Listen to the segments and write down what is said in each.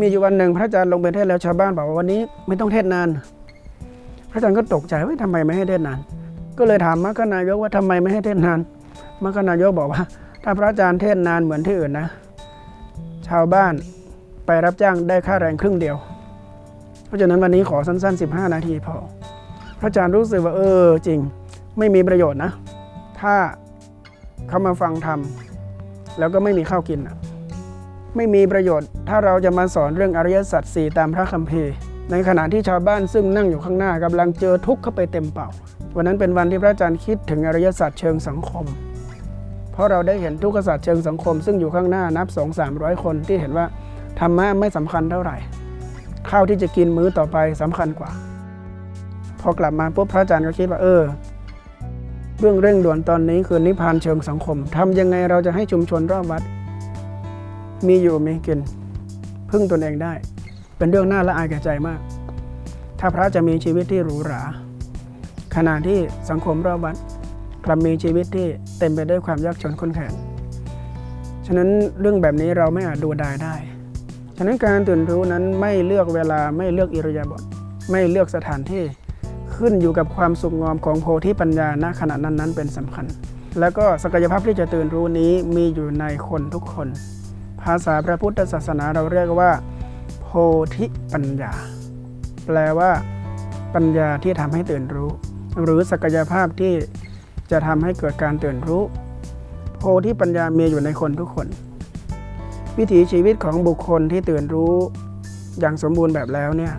มีอยู่วันหนึ่งพระอาจารย์ลงไปเทศแล้วชาวบ้านบอกว่าวันนี้ไม่ต้องเทศนาน พระอาจารย์ก็ตกใจว่าทำไมไม่ให้เทศนาน ก็เลยถามมรคนายกว่าทำไมไม่ให้เทศนานมรคนายกบอกว่า ถ้าพระอาจารย์เทศนานเหมือนที่อื่นนะ ชาวบ้านไปรับจ้างได้ค่าแรงครึ่งเดียว เพราะฉะนั้นวันนี้ขอสั้น ๆ 15 นาทีพอ พระอาจารย์รู้สึกว่าเออจริง ไม่มีประโยชน์นะ ถ้าเขามาฟังธรรมแล้วก็ไม่มีข้าวกินอะ ไม่มีประโยชน์ ถ้าเราจะมาสอนเรื่องอริยสัจสี่ตามพระคัมภีร์ ในขณะที่ชาวบ้านซึ่งนั่งอยู่ข้างหน้ากำลังเจอทุกข์เข้าไปเต็มเป่า วันนั้นเป็นวันที่พระอาจารย์คิดถึงอริยสัจเชิงสังคม เพราะเราได้เห็นทุกขสัจเชิงสังคม ซึ่งอยู่ข้างหน้านับ 2 3 0 0 คนที่เห็นว่าธรรมะไม่สำคัญเท่าไหร่ข้าวที่จะกินมื้อต่อไปสำคัญกว่า พอกลับมาปุ๊บพระอาจารย์ก็คิดว่าเออเรื่องเร่งด่วนตอนนี้คือนิพพานเชิงสังคมทำยังไงเราจะให้ชุมชนรอบวัด มีอยู่มีกิน พึ่งตนเองได้ เป็นเรื่องน่าละอายแก่ใจมาก ถ้าพระจะมีชีวิตที่หรูหราขณะที่สังคมรอบวัดกลับมีชีวิตที่เต็มไปด้วยความยากจนข้นแค้นฉะนั้นเรื่องแบบนี้เราไม่อาจดูดายได้ ฉะนั้นการตื่นรู้นั้นไม่เลือกเวลาไม่เลือกอิริยาบถไม่เลือกสถานที่ขึ้นอยู่กับความสุขงอมของโพธิปัญญาณขณะนั้นๆเป็นสำคัญ แล้วก็ศักยภาพที่จะตื่นรู้นี้มีอยู่ในคนทุกคน ภาษาพระพุทธศาสนาเราเรียกว่า โพธิปัญญา แปลว่า ปัญญาที่ทำให้ตื่นรู้ หรือศักยภาพที่จะทำให้เกิดการตื่นรู้ โพธิปัญญามีอยู่ในคนทุกคน วิถีชีวิตของบุคคลที่ตื่นรู้ อย่างสมบูรณ์แบบแล้วเนี่ย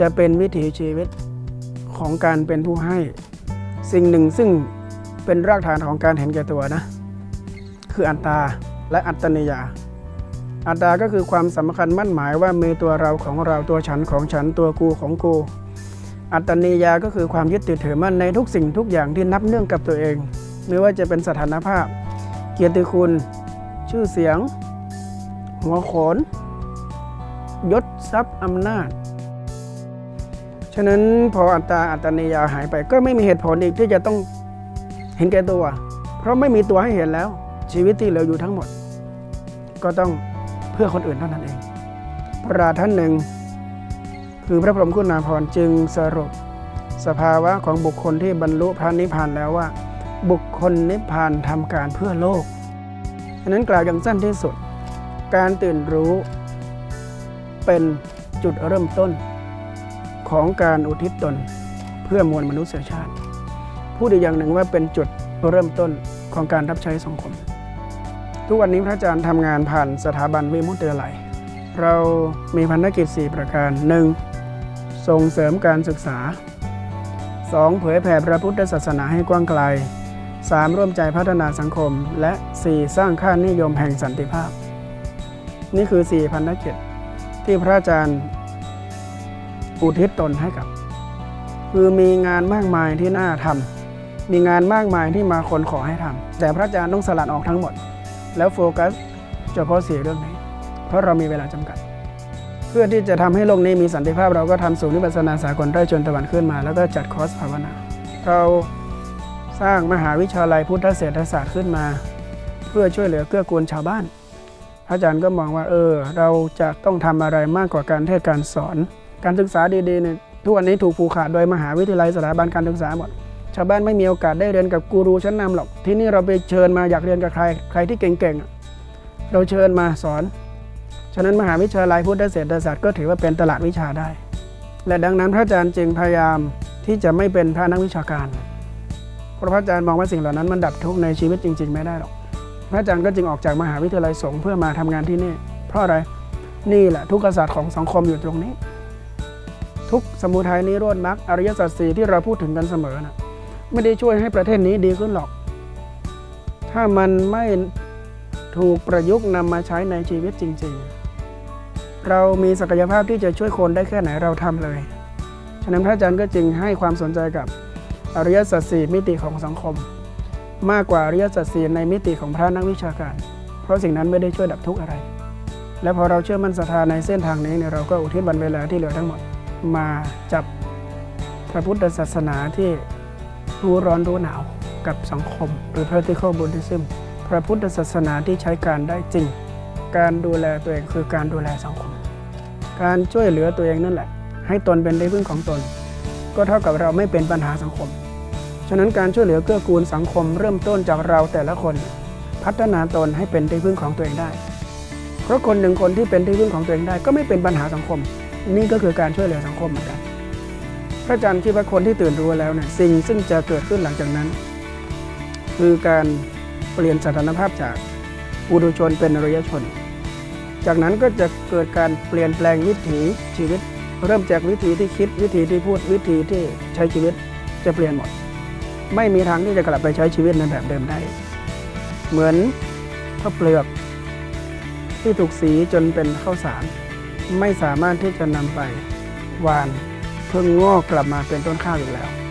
จะเป็นวิถีชีวิตของการเป็นผู้ให้ สิ่งหนึ่งซึ่งเป็นรากฐานของการเห็นแก่ตัวนะ คืออัตตา และอัตตนิยา อัตตาก็คือความสำคัญมั่นหมายว่ามีตัวเราของเราตัวฉันของฉันตัวกูของกู อัตตนิยาก็คือความยึดติดถือมั่นในทุกสิ่งทุกอย่างที่นับเนื่องกับตัวเอง ไม่ว่าจะเป็นสถานภาพ เกียรติคุณ ชื่อเสียง หัวโขน ยศทรัพย์อำนาจฉะนั้นพออัตตาอัตตนิยาหายไปก็ไม่มีเหตุผลอีกที่จะต้องเห็นแก่ตัว เพราะไม่มีตัวให้เห็นแล้ว ชีวิตที่เหลืออยู่ทั้งหมด ก็ต้องเพื่อคนอื่นเท่านั้นเอง พระราท่านหนึ่ง คือพระพรหมคุณาภรณ์จึงสรุป สภาวะของบุคคลที่บรรลุพระนิพพานแล้วว่า บุคคลนิพพานทำการเพื่อโลกฉะนั้นกล่าวอย่างสั้นที่สุด การตื่นรู้เป็นจุดเริ่มต้นของการอุทิศตนเพื่อมวลมนุษยชาติ พูดอีกอย่างหนึ่งว่าเป็นจุดเริ่มต้นของการรับใช้สังคม ทุกวันนี้พระอาจารย์ทำงานผ่านสถาบันวิมุตติไลเรามีพันธกิจ 4 ประการ 1. ส่งเสริมการศึกษา 2. เผยแผ่พระพุทธศาสนาให้กว้างไกล 3. ร่วมใจพัฒนาสังคม และ 4. สร้างค่านิยมแห่งสันติภาพ นี่คือ 4 พันธกิจที่พระอาจารย์อุทิศตนให้กับ คือมีงานมากมายที่น่าทำมีงานมากมายที่มาคนขอให้ทำแต่พระอาจารย์ต้องสลัดออกทั้งหมด แล้วโฟกัสเฉพาะสี่เรื่องนี้ เพราะเรามีเวลาจำกัด เพื่อที่จะทำให้โลกนี้มีสันติภาพเราก็ทำศูนย์นิพพานาสากลไร่ชนตะวันขึ้นมา แล้วก็จัดคอร์สภาวนา เราสร้างมหาวิทยาลัยพุทธเศรษฐศาสตร์ขึ้นมา เพื่อช่วยเหลือเกื้อกูลชาวบ้านพระอาจารย์ก็มองว่าเออ เราจะต้องทำอะไรมากกว่าการเทศการสอน การศึกษาดีๆเนี่ยทุกวันนี้ถูกผูกขาดโดยมหาวิทยาลัยสถาบันการศึกษาหมด ชาวบ้านไม่มีโอกาสได้เรียนกับกูรูชั้นนำหรอก ที่นี่เราไปเชิญมาอยากเรียนกับใคร ใครที่เก่งๆ เราเชิญมาสอน ฉะนั้นมหาวิทยาลัยพุทธเศรษฐศาสตร์ก็ถือว่าเป็นตลาดวิชาได้ และดังนั้นพระอาจารย์จึงพยายามที่จะไม่เป็นพระนักวิชาการ เพราะพระอาจารย์มองว่าสิ่งเหล่านั้นมันดับทุกข์ในชีวิตจริง ๆ ไม่ได้หรอก พระอาจารย์ก็จึงออกจากมหาวิทยาลัยสงฆ์เพื่อมาทำงานที่นี่ เพราะอะไร นี่แหละทุกขศาสตร์ของสังคมอยู่ตรงนี้ทุกสมุทัยนิโรธมรรคอริยสัจสี่ที่เราพูดถึงกันเสมอนะ ไม่ได้ช่วยให้ประเทศนี้ดีขึ้นหรอก ถ้ามันไม่ถูกประยุกต์นำมาใช้ในชีวิตจริง ๆ เรามีศักยภาพที่จะช่วยคนได้แค่ไหนเราทำเลย ฉะนั้นพระอาจารย์ก็จึงให้ความสนใจกับอริยสัจสี่มิติของสังคม มากกว่าอริยสัจสี่ในมิติของพระนักวิชาการ เพราะสิ่งนั้นไม่ได้ช่วยดับทุกข์อะไร และพอเราเชื่อมั่นศรัทธาในเส้นทางนี้เนี่ยเราก็อุทิศบันเวลาที่เหลือทั้งหมดมาจับพระพุทธศาสนาที่ รู้ร้อนรู้หนาวกับสังคม หรือ practical Buddhism พระพุทธศาสนาที่ใช้การได้จริง การดูแลตัวเองคือการดูแลสังคม การช่วยเหลือตัวเองนั่นแหละ ให้ตนเป็นที่พึ่งของตน ก็เท่ากับเราไม่เป็นปัญหาสังคม ฉะนั้นการช่วยเหลือเกื้อกูลสังคมเริ่มต้นจากเราแต่ละคน พัฒนาตนให้เป็นที่พึ่งของตัวเองได้ เพราะคนหนึ่งคนที่เป็นที่พึ่งของตัวเองได้ ก็ไม่เป็นปัญหาสังคม นี่ก็คือการช่วยเหลือสังคมเหมือนกัน พระอาจารย์คิดว่าคนที่ตื่นรู้แล้วเนี่ยสิ่งซึ่งจะเกิดขึ้นหลังจากนั้น คือการเปลี่ยนสถานภาพจากปุถุชนเป็นอริยชน จากนั้นก็จะเกิดการเปลี่ยนแปลงวิถีชีวิต เริ่มจากวิธีที่คิดวิธีที่พูดวิธีที่ใช้ชีวิตจะเปลี่ยนหมด ไม่มีทางที่จะกลับไปใช้ชีวิตในแบบเดิมได้ เหมือนข้าวเปลือกที่ถูกสีจนเป็นข้าวสาร ไม่สามารถที่จะนำไปหวาน เพิ่งงอกกลับมาเป็นต้นข้าวอีกแล้ว